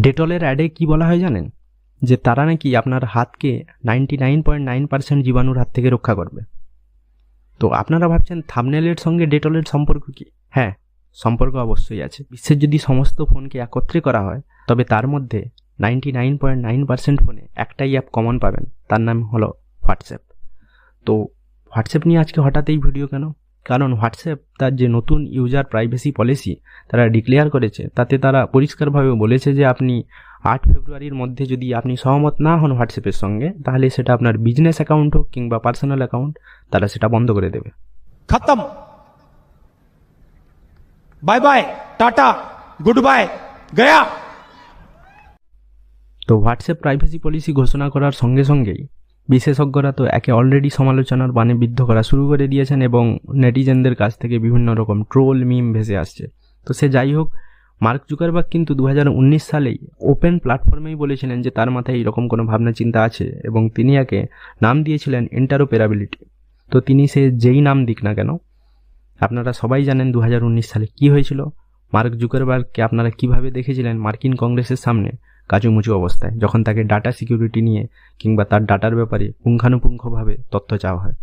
ডেটলের অ্যাডে কি বলা হয় জানেন? যে তারা নাকি আপনার হাতকে ninety nine point nine percent জীবাণুর হাত থেকে রক্ষা করবে। তো আপনারা ভাবছেন থামনেলের সঙ্গে ডেটলের সম্পর্ক কি? হ্যাঁ সম্পর্ক অবশ্যই আছে। বিশ্বের যদি সমস্ত ফোনকে একত্রে করা হয়, তবে তার মধ্যে ninety nine point nine percent ফোনে একটাই অ্যাপ কমন পাবেন। তার নাম হলো হোয়াটসঅ্যাপ। তো হোয়াটসঅ্যাপ নিয়ে আজকে হঠাৎ এই ভিডিও কেন? কারণ হোয়াটসঅ্যাপ তার যে নতুন ইউজার প্রাইভেসি পলিসি তারা ডিক্লেয়ার করেছে তাতে তারা পরিষ্কারভাবে বলেছে যে আপনি আট ফেব্রুয়ারির মধ্যে যদি আপনি সহমত না হন হোয়াটসঅ্যাপের সঙ্গে তাহলে সেটা আপনার বিজনেস অ্যাকাউন্ট হোক কিংবা পার্সোনাল অ্যাকাউন্ট তারা সেটা বন্ধ করে দেবে। খতম। Bye bye tata good bye Gaya তো হোয়াটসঅ্যাপ প্রাইভেসি পলিসি ঘোষণা করার সঙ্গে সঙ্গেই বিশেষজ্ঞরা তো একে অলরেডি সমালোচনার বানে বিদ্ধ করা শুরু করে দিয়েছেন এবং নেটিজেনদের কাছ থেকে বিভিন্ন রকম ট্রোল মিম ভেসে আসছে। তো সে যাই হোক, মার্ক জুকারবার্গ কিন্তু দু হাজার উনিশ সালেই ওপেন প্ল্যাটফর্মেই বলেছিলেন যে তার মাথায় এরকম কোনো ভাবনা চিন্তা আছে এবং তিনি একে নাম দিয়েছিলেন ইন্টারোপেরাবিলিটি তো তিনি সে যেই নাম দিক না কেন, আপনারা সবাই জানেন দু হাজার উনিশ সালে কি হয়েছিল। মার্ক জুকারবার্গকে আপনারা কীভাবে দেখেছিলেন মার্কিন কংগ্রেসের সামনে? কাচুমুচু অবস্থায়। যখন তাকে ডাটা সিকিউরিটি নিয়ে কিংবা তার ডাটার ব্যাপারে পুঙ্খানুপুঙ্খভাবে তথ্য চাওয়া হয়।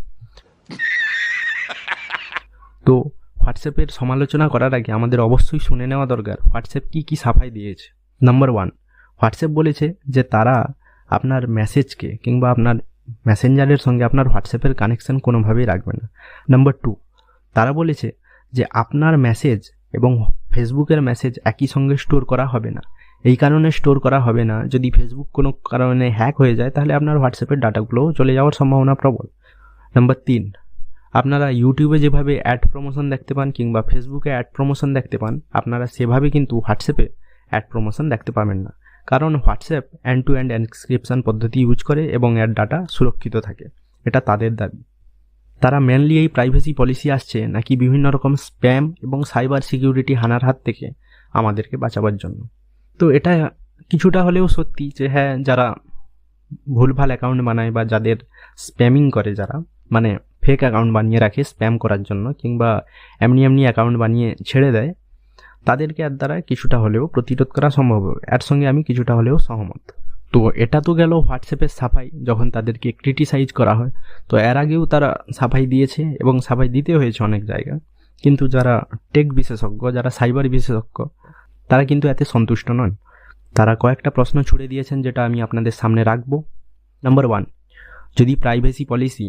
তো হোয়াটসঅ্যাপের সমালোচনা করার আগে আমাদের অবশ্যই শুনে নেওয়া দরকার হোয়াটসঅ্যাপ কী কী সাফাই দিয়েছে। নাম্বার ওয়ান হোয়াটসঅ্যাপ বলেছে যে তারা আপনার মেসেজকে কিংবা আপনার মেসেঞ্জারের সঙ্গে আপনার হোয়াটসঅ্যাপের কানেকশন কোনোভাবেই রাখবে না। নাম্বার টু তারা বলেছে যে আপনার মেসেজ এবং ফেসবুকের মেসেজ একই সঙ্গে স্টোর করা হবে না। এই কারণে স্টোর করা হবে না। যদি ফেসবুক কোনো কারণে হ্যাক হয়ে যায়, তাহলে আপনার হোয়াটসঅ্যাপের ডাটাগুলোও চলে যাওয়ার সম্ভাবনা প্রবল। নাম্বার তিন, আপনারা ইউটিউবে যেভাবে অ্যাড প্রমোশন দেখতে পান কিংবা ফেসবুকে অ্যাড প্রমোশন দেখতে পান, আপনারা সেভাবে কিন্তু হোয়াটসঅ্যাপে অ্যাড প্রমোশন দেখতে পাবেন না। কারণ WhatsApp end to end encryption পদ্ধতি ইউজ করে এবং এর ডাটা সুরক্ষিত থাকে। এটা তাদের দাবি। তারা মেনলি এই প্রাইভেসি পলিসি আসছে নাকি বিভিন্ন রকম স্প্যাম এবং সাইবার সিকিউরিটি হানার হাত থেকে আমাদেরকে বাঁচাবার জন্য। তো এটা কিছুটা হলেও সত্যি যে হ্যাঁ যারা ভুলভাল অ্যাকাউন্ট বানায় বা যাদের স্প্যামিং করে যারা মানে ফেক অ্যাকাউন্ট বানিয়ে রাখে স্প্যাম করার জন্য কিংবা এমনি এমনি অ্যাকাউন্ট বানিয়ে ছেড়ে দেয়, তাদেরকে এর দ্বারা কিছুটা হলেও প্রতিরোধ করা সম্ভব হবে। এর সঙ্গে আমি কিছুটা হলেও সহমত। তো এটা তো গেল হোয়াটসঅ্যাপের সাফাই, যখন তাদেরকে ক্রিটিসাইজ করা হয়। তো এর আগেও তারা সাফাই দিয়েছে এবং সাফাই দিতে হয়েছে অনেক জায়গায় কিন্তু যারা টেক বিশেষজ্ঞ, যারা সাইবার বিশেষজ্ঞ তারা কিন্তু এতে সন্তুষ্ট নন। তারা কয়েকটা প্রশ্ন ছুড়ে দিয়েছেন যেটা আমি আপনাদের সামনে রাখব। নাম্বার ওয়ান যদি প্রাইভেসি পলিসি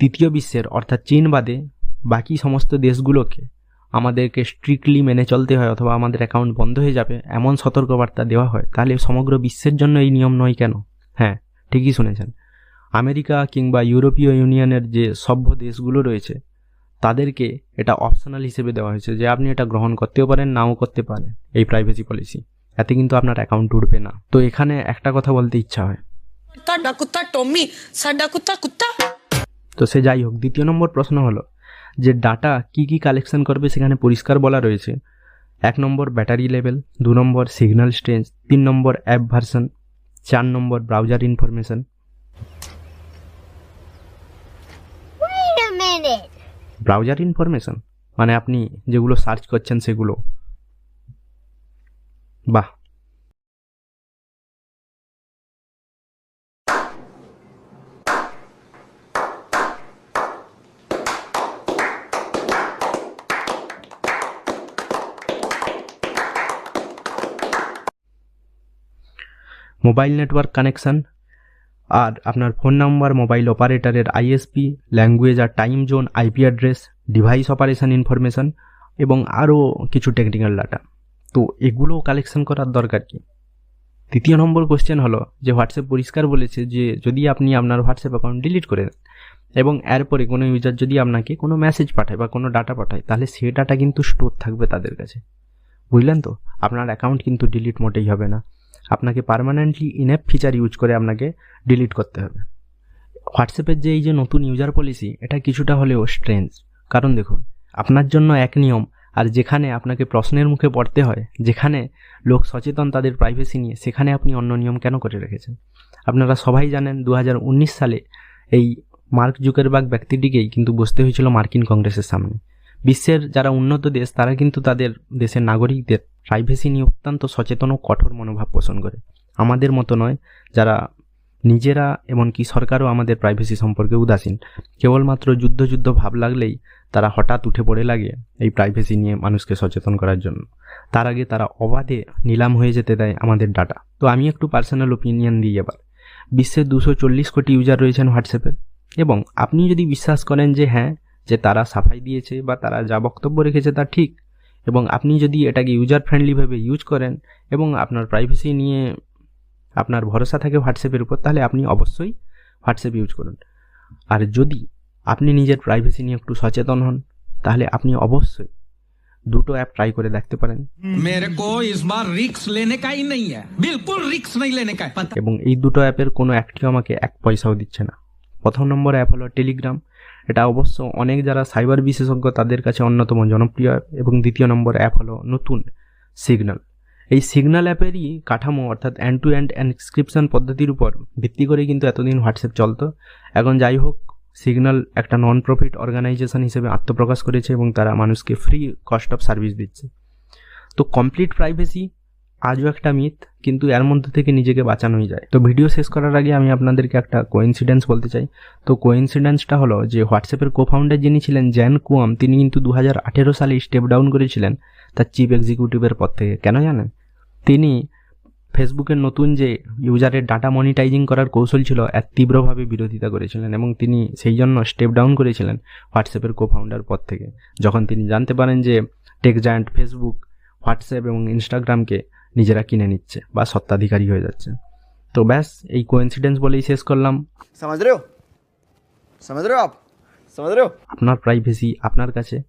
তৃতীয় বিশ্বের অর্থাৎ চীন বাদে বাকি সমস্ত দেশগুলোকে আমাদেরকে স্ট্রিক্টলি মেনে চলতে হয় অথবা আমাদের অ্যাকাউন্ট বন্ধ হয়ে যাবে এমন সতর্কবার্তা দেওয়া হয়, তাহলে সমগ্র বিশ্বের জন্য এই নিয়ম নয় কেন? হ্যাঁ ঠিকই শুনেছেন। আমেরিকা কিংবা ইউরোপীয় ইউনিয়নের যে সভ্য দেশগুলো রয়েছে তাদেরকে এটা অপশনাল হিসেবে দেওয়া হয়েছে যে আপনি এটা গ্রহণ করতেও পারেন নাও করতে পারেন এই প্রাইভেসি পলিসি এতে কিন্তু আপনার অ্যাকাউন্ট উঠবে না। তো এখানে একটা কথা বলতে ইচ্ছা হয়। তো সে যাই হোক দ্বিতীয় নম্বর প্রশ্ন হলো যে ডাটা কি কি কালেকশন করবে সেখানে পরিষ্কার বলা রয়েছে। এক নম্বর ব্যাটারি লেভেল দু নম্বর সিগন্যাল স্ট্রেঞ্জ তিন নম্বর অ্যাপ ভার্সন চার number browser information Wait a minute. Browser information মানে আপনি যেগুলো সার্চ করছেন সেগুলো। বাহ। মোবাইল নেটওয়ার্ক কানেকশন আর আপনার ফোন নাম্বার, মোবাইল অপারেটরের আইএসপি ল্যাঙ্গুয়েজ আর time zone IP address device operation information এবং আরও কিছু টেকনিক্যাল ডাটা তো এগুলো কালেকশন করার দরকার কি? তৃতীয় নম্বর কোশ্চেন হলো যে হোয়াটসঅ্যাপ পরিষ্কার বলেছে যে যদি আপনি আপনার হোয়াটসঅ্যাপ অ্যাকাউন্ট ডিলিট করে দেন এবং এরপরে কোনো ইউজার যদি আপনাকে কোনো মেসেজ পাঠায় বা কোনো ডাটা পাঠায়, তাহলে সে ডাটা কিন্তু স্টোর থাকবে তাদের কাছে। বুঝলেন তো? আপনার অ্যাকাউন্ট কিন্তু ডিলিট মোটেই হবে না। আপনাকে পার্মানেন্টলি ইনঅ্যাপ ফিচার ইউজ করে আপনাকে ডিলিট করতে হবে। হোয়াটসঅ্যাপের যে এই যে নতুন ইউজার পলিসি এটা কিছুটা হলেও স্ট্রেঞ্জ কারণ দেখুন, আপনার জন্য এক নিয়ম, আর যেখানে আপনাকে প্রশ্নের মুখে পড়তে হয়, যেখানে লোক সচেতন তাদের প্রাইভেসি নিয়ে, সেখানে আপনি অন্য নিয়ম কেন করে রেখেছেন? আপনারা সবাই জানেন দু হাজার উনিশ সালে এই মার্ক জুকারবার্গ ব্যক্তিটিকেই কিন্তু বসতে হয়েছিল মার্কিন কংগ্রেসের সামনে। বিশ্বের যারা উন্নত দেশ, তারা কিন্তু তাদের দেশের নাগরিকদের প্রাইভেসি নিয়ে অত্যন্ত সচেতন ও কঠোর মনোভাব পোষণ করে। আমাদের মতো নয়, যারা নিজেরা এমনকি সরকারও আমাদের প্রাইভেসি সম্পর্কে উদাসীন। কেবলমাত্র যুদ্ধ যুদ্ধ ভাব লাগলেই তারা হঠাৎ উঠে পড়ে লাগে এই প্রাইভেসি নিয়ে মানুষকে সচেতন করার জন্য। তার আগে তারা অবাধে নিলাম হয়ে যেতে দেয় আমাদের ডাটা তো আমি একটু পার্সোনাল ওপিনিয়ন দিই এবার। বিশ্বের দুশো চল্লিশ কোটি ইউজার রয়েছেন হোয়াটসঅ্যাপের এবং আপনি যদি বিশ্বাস করেন যে হ্যাঁ যে তারা সাফাই দিয়েছে বা তারা যা বক্তব্য রেখেছে তা ঠিক। এবং আপনি যদি এটাকে ইউজার ফ্রেন্ডলিভাবে ইউজ করেন এবং আপনার প্রাইভেসি নিয়ে আপনার ভরসা থাকে হোয়াটসঅ্যাপের উপর তাহলে আপনি অবশ্যই হোয়াটসঅ্যাপ ইউজ করুন। আর যদি আপনি নিজের প্রাইভেসি নিয়ে একটু সচেতন হন তাহলে আপনি অবশ্যই দুটো অ্যাপ ট্রাই করে দেখতে পারেন। এবং এই দুটো অ্যাপের কোনো একটিও আমাকে এক পয়সাও দিচ্ছে না। প্রথম নম্বর অ্যাপ হলো টেলিগ্রাম এটা অবশ্য অনেক যারা সাইবার বিশেষজ্ঞ, তাদের কাছে অন্যতম জনপ্রিয় অ্যাপ এবং দ্বিতীয় নম্বর অ্যাপ হলো নতুন সিগন্যাল এই সিগন্যাল অ্যাপেরই কাঠামো অর্থাৎ অ্যান্ড টু অ্যান্ড এনস্ক্রিপশন পদ্ধতির উপর ভিত্তি করে কিন্তু এতদিন হোয়াটসঅ্যাপ চলতো। এখন যাই হোক সিগন্যাল একটা নন প্রফিট অর্গানাইজেশন হিসেবে আত্মপ্রকাশ করেছে এবং তারা মানুষকে ফ্রি কস্ট অফ সার্ভিস দিচ্ছে। তো কমপ্লিট প্রাইভেসি আজও একটা মিথ কিন্তু এর মধ্যে থেকে নিজেকে বাঁচানোই যায়। তো ভিডিও শেষ করার আগে আমি আপনাদেরকে একটা কোইন্সিডেন্স বলতে চাই। তো কোইন্সিডেন্সটা হলো যে হোয়াটসঅ্যাপের কো ফাউন্ডার যিনি ছিলেন জ্যান কুয়াম তিনি কিন্তু দু হাজার আঠেরো সালে স্টেপ ডাউন করেছিলেন তার চিফ এক্সিকিউটিভের পদ থেকে। কেন জানেন? তিনি ফেসবুকের নতুন যে ইউজারের ডাটা মনিটাইজিং করার কৌশল ছিল, এর তীব্রভাবে বিরোধিতা করেছিলেন এবং তিনি সেই জন্য স্টেপ ডাউন করেছিলেন হোয়াটসঅ্যাপের কো ফাউন্ডার পদ থেকে। যখন তিনি জানতে পারেন যে টেক জায়ান্ট ফেসবুক হোয়াটসঅ্যাপ এবং ইনস্টাগ্রামকে নিজেরা কিনে নিচ্ছে বা সত্ত্বাধিকারী হয়ে যাচ্ছে। তো ব্যাস এই কোয়েন্সিডেন্স বলেই শেষ করলাম। আপনার প্রাইভেসি আপনার কাছে।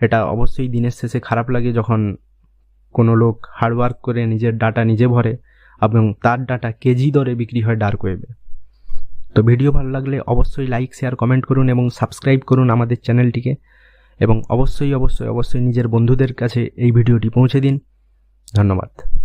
এটা অবশ্যই দিনের শেষে খারাপ লাগে যখন কোনো লোক হার্ডওয়ার্ক করে নিজের ডাটা নিজে ভরে এবং তার ডাটা কেজি দরে বিক্রি হয় ডার্ক ওয়েবে তো ভিডিও ভালো লাগলে অবশ্যই লাইক শেয়ার কমেন্ট করুন এবং সাবস্ক্রাইব করুন আমাদের চ্যানেলটিকে এবং অবশ্যই অবশ্যই অবশ্যই নিজের বন্ধুদের কাছে এই ভিডিওটি পৌঁছে দিন। ধন্যবাদ।